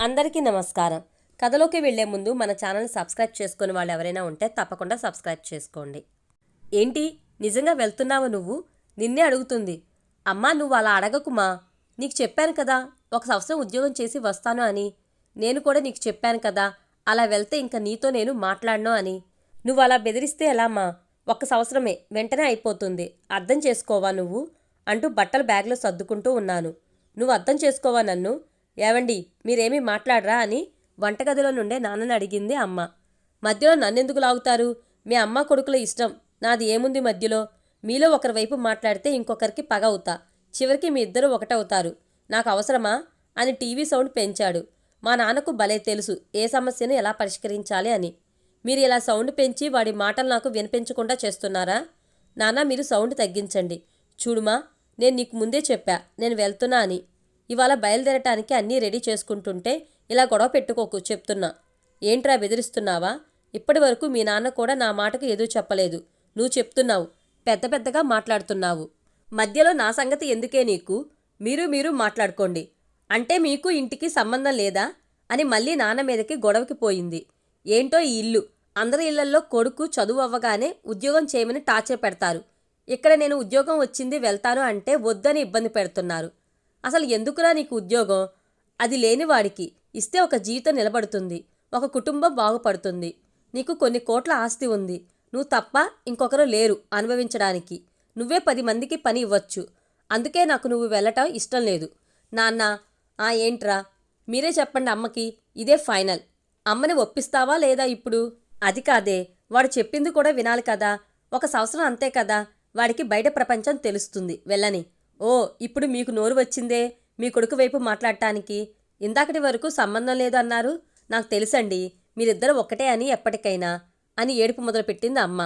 అందరికీ నమస్కారం. కథలోకి వెళ్ళే ముందు మన ఛానల్ని సబ్స్క్రైబ్ చేసుకుని వాళ్ళు ఎవరైనా ఉంటే తప్పకుండా సబ్స్క్రైబ్ చేసుకోండి. ఏంటి? నిజంగా వెళ్తున్నావు నువ్వు? నిన్నే అడుగుతుంది. అమ్మా నువ్వు అలా అడగకుమా? నీకు చెప్పాను కదా ఒక సంవత్సరం ఉద్యోగం చేసి వస్తాను అని. నేను కూడా నీకు చెప్పాను కదా అలా వెళ్తే ఇంకా నీతో నేను మాట్లాడను అని. నువ్వు అలా బెదిరిస్తే ఎలామా ఒక్క సంవత్సరమే వెంటనే అయిపోతుంది. అర్థం చేసుకోవా నువ్వు? అంటూ బట్టలు బ్యాగ్లో సర్దుకుంటూ ఉన్నాను. నువ్వు అర్థం చేసుకోవా నన్ను? ఏవండి మీరేమీ మాట్లాడరా అని వంటగదిలో నుండే నాన్నని అడిగింది అమ్మ. మధ్యలో నన్నెందుకు లాగుతారు? మీ అమ్మ కొడుకుల ఇష్టం. నాది ఏముంది మధ్యలో? మీలో ఒకరి వైపు మాట్లాడితే ఇంకొకరికి పగ అవుతా. చివరికి మీ ఇద్దరు ఒకటవుతారు. నాకు అవసరమా? అని టీవీ సౌండ్ పెంచాడు. మా నాన్నకు భలే తెలుసు ఏ సమస్యను ఎలా పరిష్కరించాలి అని. మీరు ఇలా సౌండ్ పెంచి వాడి మాటలు నాకు వినిపించకుండా చేస్తున్నారా? నాన్న మీరు సౌండ్ తగ్గించండి. చూడుమా నేను నీకు ముందే చెప్పా నేను వెళ్తున్నా అని. ఇవాళ బయలుదేరటానికి అన్నీ రెడీ చేసుకుంటుంటే ఇలా గొడవ పెట్టుకోకు చెప్తున్నా. ఏంట్రా బెదిరిస్తున్నావా? ఇప్పటి వరకు మీ నాన్న కూడా నా మాటకు ఎదురు చెప్పలేదు. నువ్వు చెప్తున్నావు పెద్ద పెద్దగా మాట్లాడుతున్నావు. మధ్యలో నా సంగతి ఎందుకే నీకు? మీరు మీరు మాట్లాడుకోండి. అంటే మీకు ఇంటికి సంబంధం లేదా? అని మళ్ళీ నాన్న మీదకి గొడవకి పోయింది. ఏంటో ఈ ఇల్లు. అందరి ఇళ్ళల్లో కొడుకు చదువు అవ్వగానే ఉద్యోగం చేయమని టార్చర్ పెడతారు. ఇక్కడ నేను ఉద్యోగం వచ్చింది వెళ్తాను అంటే వద్దని ఇబ్బంది పెడుతున్నారు. అసలు ఎందుకురా నీకు ఉద్యోగం? అది లేని వాడికి ఇస్తే ఒక జీవితం నిలబడుతుంది ఒక కుటుంబం బాగుపడుతుంది. నీకు కొన్ని కోట్ల ఆస్తి ఉంది. నువ్వు తప్ప ఇంకొకరు లేరు అనుభవించడానికి. నువ్వే పది మందికి పని ఇవ్వచ్చు. అందుకే నాకు నువ్వు వెళ్ళటం ఇష్టం లేదు. నాన్న ఆ ఏంట్రా? మీరే చెప్పండి అమ్మకి. ఇదే ఫైనల్. అమ్మని ఒప్పిస్తావా లేదా ఇప్పుడు? అది కాదే. వాడు చెప్పింది కూడా వినాలి కదా. ఒక సంవత్సరం అంతే కదా. వాడికి బయట ప్రపంచం తెలుస్తుంది. వెళ్ళని. ఓ ఇప్పుడు మీకు నోరు వచ్చిందే మీ కొడుకు వైపు మాట్లాడటానికి. ఇందాకటి వరకు సంబంధం లేదు అన్నారు నాకు తెలుసండి మీరిద్దరు ఒక్కటే అని ఎప్పటికైనా అని ఏడుపు మొదలుపెట్టింది అమ్మ.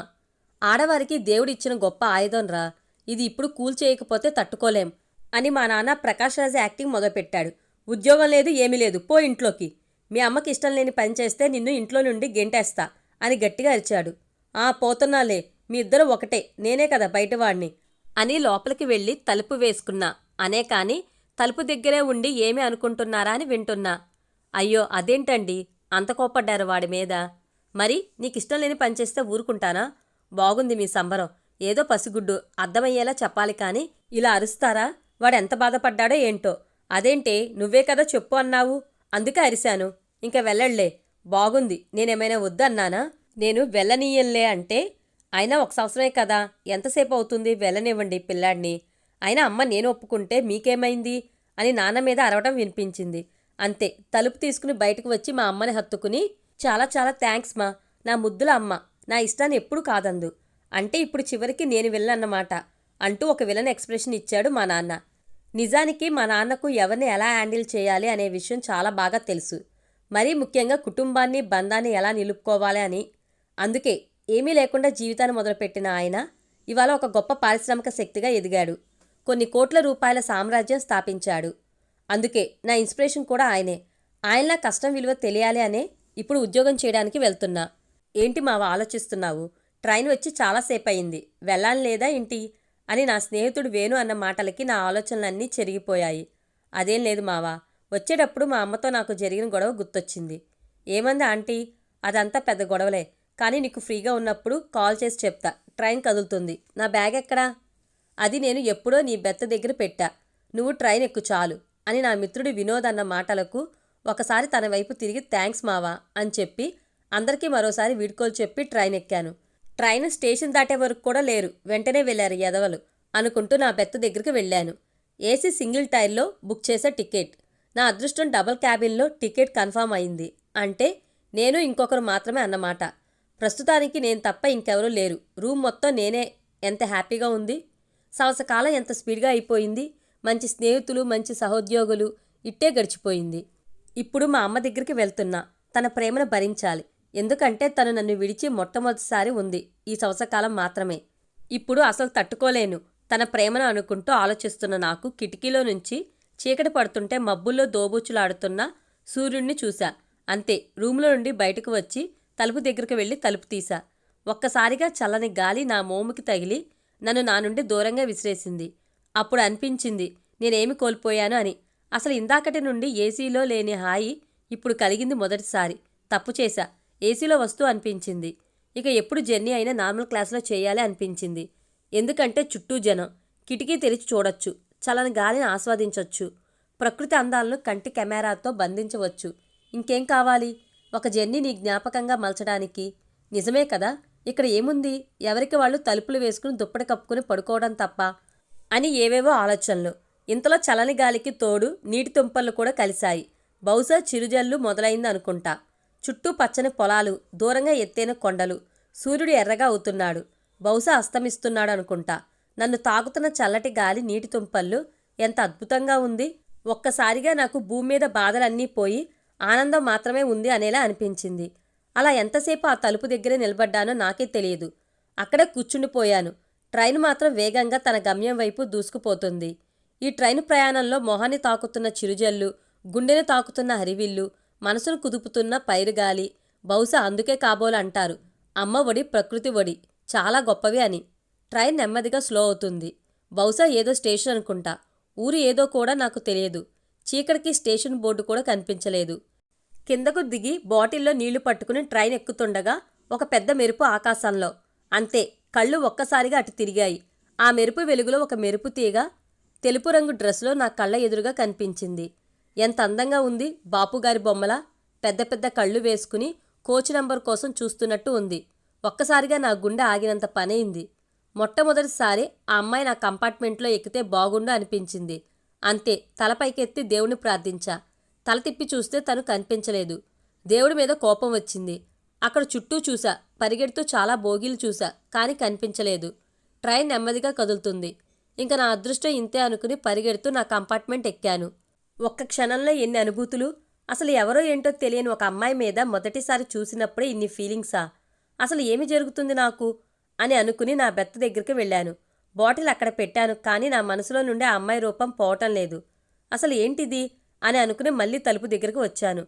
ఆడవారికి దేవుడిచ్చిన గొప్ప ఆయుధం రా. ఇది ఇప్పుడు కూల్ చేయకపోతే తట్టుకోలేం అని మా నాన్న ప్రకాష్ రాజ్ యాక్టింగ్ మొదలుపెట్టాడు. ఉద్యోగం లేదు ఏమీ లేదు పో ఇంట్లోకి. మీ అమ్మకి ఇష్టం లేని పని చేస్తే నిన్ను ఇంట్లో నుండి గెంటేస్తా అని గట్టిగా అరిచాడు. ఆ పోతున్నాలే మీ ఇద్దరు ఒకటే నేనే కదా బయటవాడిని. అని లోపలికి వెళ్ళి తలుపు వేసుకున్నా. అనే కాని తలుపు దగ్గరే ఉండి ఏమి అనుకుంటున్నారా అని వింటున్నా. అయ్యో అదేంటండి? అంత కోపడ్డారు వాడి మీద. మరి నీకిష్టం లేని పనిచేస్తే ఊరుకుంటానా? బాగుంది మీ సంబరం. ఏదో పసిగుడ్డు. అర్థమయ్యేలా చెప్పాలి కానీ ఇలా అరుస్తారా? వాడెంత బాధపడ్డాడో ఏంటో. అదేంటే నువ్వే కదా చెప్పు అన్నావు. అందుకే అరిశాను. ఇంక వెళ్ళళ్ళే. బాగుంది. నేనేమైనా వద్దన్నానా? నేను వెళ్ళనీయంలే అంటే అయినా ఒక సంవత్సరమే కదా. ఎంతసేపు అవుతుంది? వెళ్ళనివ్వండి పిల్లాడిని. అయినా అమ్మ నేను ఒప్పుకుంటే మీకేమైంది? అని నాన్న మీద అరవటం వినిపించింది. అంతే తలుపు తీసుకుని బయటకు వచ్చి మా అమ్మని హత్తుకుని చాలా చాలా థ్యాంక్స్ మా నా ముద్దుల అమ్మ నా ఇష్టాన్ని ఎప్పుడు కాదందు. అంటే ఇప్పుడు చివరికి నేను వెళ్ళన్నమాట అంటూ ఒక విలన్ ఎక్స్ప్రెషన్ ఇచ్చాడు మా నాన్న. నిజానికి మా నాన్నకు ఎవరిని ఎలా హ్యాండిల్ చేయాలి అనే విషయం చాలా బాగా తెలుసు. మరీ ముఖ్యంగా కుటుంబాన్ని బంధాన్ని ఎలా నిలుపుకోవాలి అని. అందుకే ఏమీ లేకుండా జీవితాన్ని మొదలుపెట్టిన ఆయన ఇవాళ ఒక గొప్ప పారిశ్రామిక శక్తిగా ఎదిగాడు. కొన్ని కోట్ల రూపాయల సామ్రాజ్యం స్థాపించాడు. అందుకే నా ఇన్స్పిరేషన్ కూడా ఆయనే. ఆయనలా కష్టం విలువ తెలియాలి అనే ఇప్పుడు ఉద్యోగం చేయడానికి వెళ్తున్నా. ఏంటి మావ ఆలోచిస్తున్నావు? ట్రైన్ వచ్చి చాలాసేపు అయింది వెళ్ళాలి లేదా ఏంటి? అని నా స్నేహితుడు వేణు అన్న మాటలకి నా ఆలోచనలన్నీ చెరిగిపోయాయి. అదేం లేదు మావా. వచ్చేటప్పుడు మా అమ్మతో నాకు జరిగిన గొడవ గుర్తొచ్చింది. ఏమంది ఆంటీ? అదంతా పెద్ద గొడవలే. కానీ నీకు ఫ్రీగా ఉన్నప్పుడు కాల్ చేసి చెప్తా. ట్రైన్ కదులుతుంది. నా బ్యాగ్ ఎక్కడా? అది నేను ఎప్పుడో నీ బెత్త దగ్గర పెట్టా. నువ్వు ట్రైన్ ఎక్కు చాలు అని నా మిత్రుడి వినోద్ అన్న మాటలకు ఒకసారి తన వైపు తిరిగి థ్యాంక్స్ మావా అని చెప్పి అందరికీ మరోసారి వీడ్కోలు చెప్పి ట్రైన్ ఎక్కాను. ట్రైన్ స్టేషన్ దాటే వరకు కూడా లేరు. వెంటనే వెళ్ళారు ఎదవలు అనుకుంటూ నా బెత్త దగ్గరికి వెళ్ళాను. ఏసీ సింగిల్ టైర్లో బుక్ చేసే టికెట్. నా అదృష్టం డబుల్ క్యాబిన్లో టికెట్ కన్ఫర్మ్ అయింది. అంటే నేను ఇంకొకరు మాత్రమే అన్నమాట. ప్రస్తుతానికి నేను తప్ప ఇంకెవరూ లేరు. రూమ్ మొత్తం నేనే. ఎంత హ్యాపీగా ఉంది. సంవత్సరకాలం ఎంత స్పీడ్గా అయిపోయింది. మంచి స్నేహితులు మంచి సహోద్యోగులు ఇట్టే గడిచిపోయింది. ఇప్పుడు మా అమ్మ దగ్గరికి వెళ్తున్నా. తన ప్రేమను భరించాలి. ఎందుకంటే తను నన్ను విడిచి మొట్టమొదటిసారి ఉంది. ఈ సంవత్సరకాలం మాత్రమే. ఇప్పుడు అసలు తట్టుకోలేను. తన ప్రేమను అనుకుంటూ ఆలోచిస్తున్న నాకు కిటికీలో నుంచి చీకటి పడుతుంటే మబ్బుల్లో దోబూచులాడుతున్న సూర్యుడిని చూశా. అంతే. రూమ్లో నుండి బయటకు వచ్చి తలుపు దగ్గరికి వెళ్ళి తలుపు తీశా. ఒక్కసారిగా చల్లని గాలి నా మోముకి తగిలి నన్ను నా నుండి దూరంగా విసిరేసింది. అప్పుడు అనిపించింది నేనేమి కోల్పోయాను అని. అసలు ఇందాకటి నుండి ఏసీలో లేని హాయి ఇప్పుడు కలిగింది మొదటిసారి. తప్పు చేశా. ఏసీలో వస్తూ అనిపించింది. ఇక ఎప్పుడు జర్నీ అయినా నార్మల్ క్లాస్లో చేయాలి అనిపించింది. ఎందుకంటే చుట్టూ జనం. కిటికీ తెరిచి చూడొచ్చు. చలని గాలిని ఆస్వాదించవచ్చు ప్రకృతి అందాలను కంటి కెమెరాతో బంధించవచ్చు. ఇంకేం కావాలి? ఒక జర్నీ నీ జ్ఞాపకంగా మలచడానికి. నిజమే కదా? ఇక్కడ ఏముంది? ఎవరికి వాళ్ళు తలుపులు వేసుకుని దుప్పటి కప్పుకుని పడుకోవడం తప్ప? అని ఏవేవో ఆలోచనలు. ఇంతలో చలని గాలికి తోడు నీటి తుంపర్లు కూడా కలిశాయి. బహుశా చిరుజల్లు మొదలైంది అనుకుంటా. చుట్టూ పచ్చని పొలాలు దూరంగా ఎత్తైన కొండలు. సూర్యుడు ఎర్రగా అవుతున్నాడు. బహుశా అస్తమిస్తున్నాడు అనుకుంటా. నన్ను తాకుతున్న చల్లటి గాలి నీటి తుంపళ్ళు ఎంత అద్భుతంగా ఉంది. ఒక్కసారిగా నాకు భూమి మీద బాధలన్నీ పోయి ఆనందం మాత్రమే ఉంది అనేలా అనిపించింది. అలా ఎంతసేపు ఆ తలుపు దగ్గరే నిలబడ్డానో నాకే తెలియదు. అక్కడే కూర్చుండిపోయాను. ట్రైన్ మాత్రం వేగంగా తన గమ్యం వైపు దూసుకుపోతుంది. ఈ ట్రైన్ ప్రయాణంలో మొహాన్ని తాకుతున్న చిరుజల్లు గుండెను తాకుతున్న హరివిల్లు మనసును కుదుపుతున్న పైరుగాలి బహుశా అందుకే కాబోలు అంటారు. అమ్మ ఒడి ప్రకృతి ఒడి చాలా గొప్పవి అని. ట్రైన్ నెమ్మదిగా స్లో అవుతుంది. బహుశా ఏదో స్టేషన్ అనుకుంటా. ఊరు ఏదో కూడా నాకు తెలియదు. చీకటికి స్టేషన్ బోర్డు కూడా కనిపించలేదు. కిందకు దిగి బాటిల్లో నీళ్ళు పట్టుకుని ట్రైన్ ఎక్కుతుండగా ఒక పెద్ద మెరుపు ఆకాశంలో. అంతే కళ్ళు ఒక్కసారిగా అటు తిరిగాయి. ఆ మెరుపు వెలుగులో ఒక మెరుపు తీగ తెలుపు రంగు డ్రెస్లో నా కళ్ళ ఎదురుగా కనిపించింది. ఎంత అందంగా ఉంది బాపుగారి బొమ్మలా. పెద్ద పెద్ద కళ్ళు వేసుకుని కోచ్ నంబర్ కోసం చూస్తున్నట్టు ఉంది. ఒక్కసారిగా నా గుండె ఆగినంత పనైంది మొట్టమొదటిసారి ఆ అమ్మాయి నా కంపార్ట్మెంట్లో ఎక్కితే బాగుండు అనిపించింది. అంతే తలపైకెత్తి దేవుని ప్రార్థించా. తల తిప్పి చూస్తే తను కనిపించలేదు. దేవుడి మీద కోపం వచ్చింది. అక్కడ చుట్టూ చూసా. పరిగెడుతూ చాలా బోగీలు చూసా. కానీ కనిపించలేదు. ట్రైన్ నెమ్మదిగా కదులుతుంది. ఇంకా నా అదృష్టం ఇంతే అనుకుని పరిగెడుతూ నా కంపార్ట్మెంట్ ఎక్కాను. ఒక్క క్షణంలో ఎన్ని అనుభూతులు? అసలు ఎవరో ఏంటో తెలియని ఒక అమ్మాయి మీద మొదటిసారి చూసినప్పుడే ఇన్ని ఫీలింగ్సా? అసలు ఏమి జరుగుతుంది నాకు? అని అనుకుని నా బెత్త దగ్గరికి వెళ్ళాను. బాటిల్ అక్కడ పెట్టాను. కానీ నా మనసులో నుండి ఆ అమ్మాయి రూపం పోవటం లేదు. అసలు ఏంటిది? అని అనుకుని మళ్ళీ తలుపు దగ్గరికి వచ్చాను.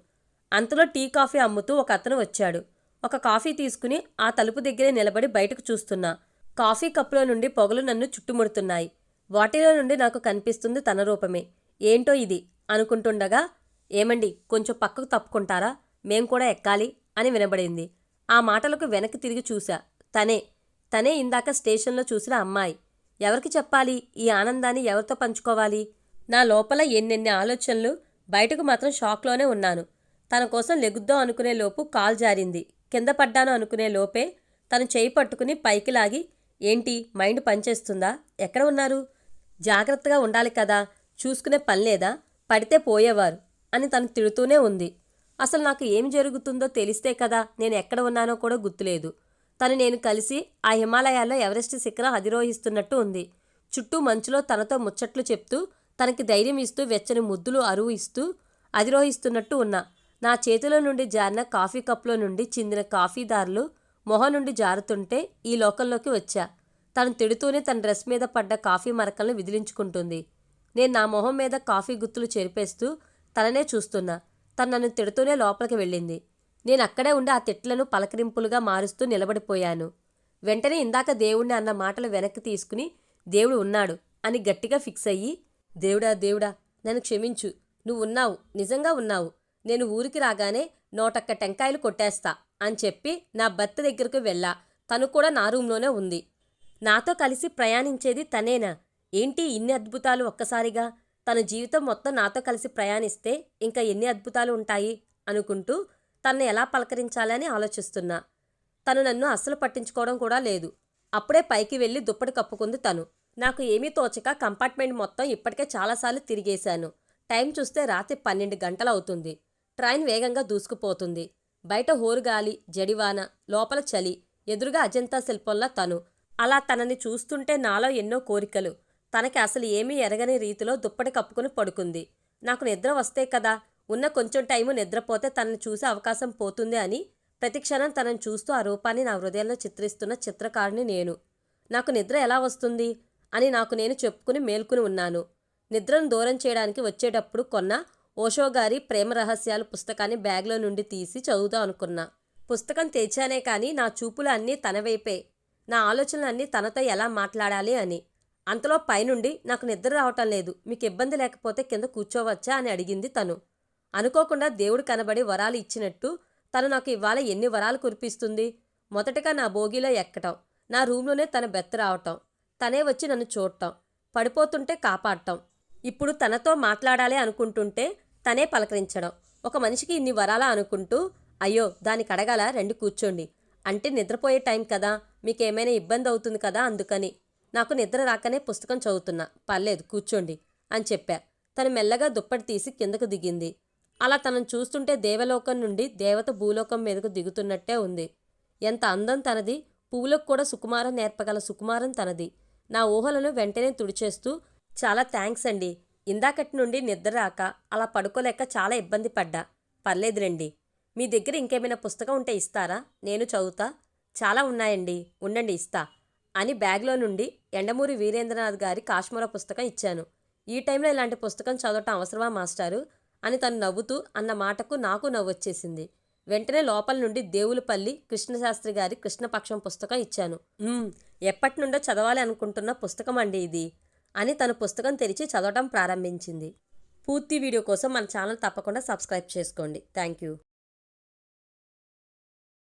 అంతలో టీ కాఫీ అమ్ముతూ ఒక అతను వచ్చాడు. ఒక కాఫీ తీసుకుని ఆ తలుపు దగ్గరే నిలబడి బయటకు చూస్తున్నా. కాఫీ కప్పులో నుండి పొగలు నన్ను చుట్టుముడుతున్నాయి. వాటిలో నుండి నాకు కనిపిస్తుంది తన రూపమే. ఏంటో ఇది? అనుకుంటుండగా ఏమండి కొంచెం పక్కకు తప్పుకుంటారా? మేం కూడా ఎక్కాలి అని వినబడింది. ఆ మాటలకు వెనక్కి తిరిగి చూశా. తనే తనే ఇందాక స్టేషన్లో చూసిన అమ్మాయి. ఎవరికి చెప్పాలి? ఈ ఆనందాన్ని ఎవరితో పంచుకోవాలి? నా లోపల ఎన్నెన్ని ఆలోచనలు బయటకు మాత్రం షాక్లోనే ఉన్నాను. తన కోసం లెగుద్దాం అనుకునే లోపు కాల్ జారింది. కింద పడ్డాను అనుకునే లోపే తను చేయి పట్టుకుని పైకి లాగి ఏంటి మైండ్ పనిచేస్తుందా? ఎక్కడ ఉన్నారు? జాగ్రత్తగా ఉండాలి కదా చూసుకునే పని లేదా? పడితే పోయేవారు అని తను తిడుతూనే ఉంది. అసలు నాకు ఏం జరుగుతుందో తెలిస్తే కదా నేను ఎక్కడ ఉన్నానో కూడా గుర్తులేదు. తను నేను కలిసి ఆ హిమాలయాల్లో ఎవరెస్ట్ శిఖరం అధిరోహిస్తున్నట్టు ఉంది. చుట్టూ మంచులో తనతో ముచ్చట్లు చెప్తూ తనకి ధైర్యం ఇస్తూ వెచ్చని ముద్దులు అరువు ఇస్తూ అధిరోహిస్తున్నట్టు ఉన్నా. నా చేతిలో నుండి జారిన కాఫీ కప్లో నుండి చిందిన కాఫీదారులు మొహం నుండి జారుతుంటే ఈ లోకంలోకి వచ్చా. తను తిడుతూనే తన డ్రెస్ మీద పడ్డ కాఫీ మరకలను విదిలించుకుంటుంది. నేను నా మొహం మీద కాఫీ గుత్తులు చెరిపేస్తూ తననే చూస్తున్నా. తను నన్ను తిడుతూనే లోపలికి వెళ్ళింది. నేను అక్కడే ఉండి ఆ తిట్లను పలకరింపులుగా మారుస్తూ నిలబడిపోయాను. వెంటనే ఇందాక దేవుణ్ణి అన్న మాటలు వెనక్కి తీసుకుని దేవుడు ఉన్నాడు అని గట్టిగా ఫిక్స్ అయ్యి దేవుడా దేవుడా నన్ను క్షమించు. నువ్వు ఉన్నావు నిజంగా ఉన్నావు. నేను ఊరికి రాగానే నోటక్క టెంకాయలు కొట్టేస్తా అని చెప్పి నా భర్త దగ్గరకు వెళ్ళా. తను కూడా నా రూంలోనే ఉంది. నాతో కలిసి ప్రయాణించేది తనేనా? ఏంటి ఇన్ని అద్భుతాలు ఒక్కసారిగా? తన జీవితం మొత్తం నాతో కలిసి ప్రయాణిస్తే ఇంకా ఎన్ని అద్భుతాలు ఉంటాయి? అనుకుంటూ తన్ను ఎలా పలకరించాలని ఆలోచిస్తున్నా. తను నన్ను అస్సలు పట్టించుకోవడం కూడా లేదు. అప్పుడే పైకి వెళ్ళి దుప్పటి కప్పుకుంది తను. నాకు ఏమీ తోచక కంపార్ట్మెంట్ మొత్తం ఇప్పటికే చాలాసార్లు తిరిగేశాను. టైం చూస్తే రాత్రి పన్నెండు గంటలు అవుతుంది ట్రైన్ వేగంగా దూసుకుపోతుంది. బయట హోరుగాలి జడివాన లోపల చలి ఎదురుగా అజంతా శిల్పంలా తను. అలా తనని చూస్తుంటే నాలో ఎన్నో కోరికలు. తనకి అసలు ఏమీ ఎరగని రీతిలో దుప్పటి కప్పుకుని పడుకుంది. నాకు నిద్ర వస్తే కదా ఉన్న కొంచెం టైము నిద్రపోతే తనని చూసే అవకాశం పోతుంది అని ప్రతిక్షణం తనని చూస్తూ ఆ రూపాన్ని నా హృదయంలో చిత్రిస్తున్న చిత్రకారుని నేను. నాకు నిద్ర ఎలా వస్తుంది? అని నాకు నేను చెప్పుకుని మేల్కుని ఉన్నాను. నిద్రను దూరం చేయడానికి వచ్చేటప్పుడు కొన్న ఓషో గారి ప్రేమ రహస్యాలు పుస్తకాన్ని బ్యాగ్లో నుండి తీసి చదువుదాం అనుకున్నా. పుస్తకం తెచ్చానే కానీ నా చూపులు అన్నీ తన వైపే. నా ఆలోచనలు అన్నీ తనతో ఎలా మాట్లాడాలి అని. అంతలో పైనుండి నాకు నిద్ర రావటం లేదు. మీకు ఇబ్బంది లేకపోతే కింద కూర్చోవచ్చా అని అడిగింది తను. అనుకోకుండా దేవుడు కనబడి వరాలు ఇచ్చినట్టు తను నాకు ఇవాళ ఎన్ని వరాలు కురిపిస్తుంది? మొదటగా నా భోగిలో ఎక్కటం నా రూమ్లోనే తన బెత్త రావటం తనే వచ్చి నన్ను చూడటం పడిపోతుంటే కాపాడటం ఇప్పుడు తనతో మాట్లాడాలి అనుకుంటుంటే తనే పలకరించడం. ఒక మనిషికి ఇన్ని వరాలా అనుకుంటూ అయ్యో దానికి అడగాల? రండి కూర్చోండి. అంటే నిద్రపోయే టైం కదా? మీకేమైనా ఇబ్బంది అవుతుంది కదా అందుకని. నాకు నిద్ర రాకనే పుస్తకం చదువుతున్నా. పర్లేదు కూర్చోండి అని చెప్పా. తను మెల్లగా దుప్పటి తీసి కిందకు దిగింది. అలా తనను చూస్తుంటే దేవలోకం నుండి దేవత భూలోకం మీదకు దిగుతున్నట్టే ఉంది. ఎంత అందం తనది. పువ్వులకు కూడా సుకుమారం నేర్పగల సుకుమారం తనది. నా ఊహలను వెంటనే తుడిచేస్తూ చాలా థ్యాంక్స్ అండి. ఇందాకటి నుండి నిద్ర రాక అలా పడుకోలేక చాలా ఇబ్బంది పడ్డా. పర్లేదు రండి. మీ దగ్గర ఇంకేమైనా పుస్తకం ఉంటే ఇస్తారా? నేను చదువుతా. చాలా ఉన్నాయండి. ఉండండి ఇస్తా అని బ్యాగ్లో నుండి ఎండమూరి వీరేంద్రనాథ్ గారి కాశ్మీర పుస్తకం ఇచ్చాను. ఈ టైంలో ఇలాంటి పుస్తకం చదవటం అవసరమా మాస్టారు? అని తను నవ్వుతూ అన్న మాటకు నాకు నవ్వొచ్చేసింది. వెంటనే లోపల నుండి దేవులపల్లి కృష్ణశాస్త్రి గారి కృష్ణపక్షం పుస్తకం ఇచ్చాను. ఎప్పటి నుండో చదవాలి అనుకుంటున్న పుస్తకం అండి ఇది అని తన పుస్తకం తెరిచి చదవటం ప్రారంభించింది. పూర్తి వీడియో కోసం మన ఛానల్ తప్పకుండా సబ్స్క్రైబ్ చేసుకోండి. Thank you.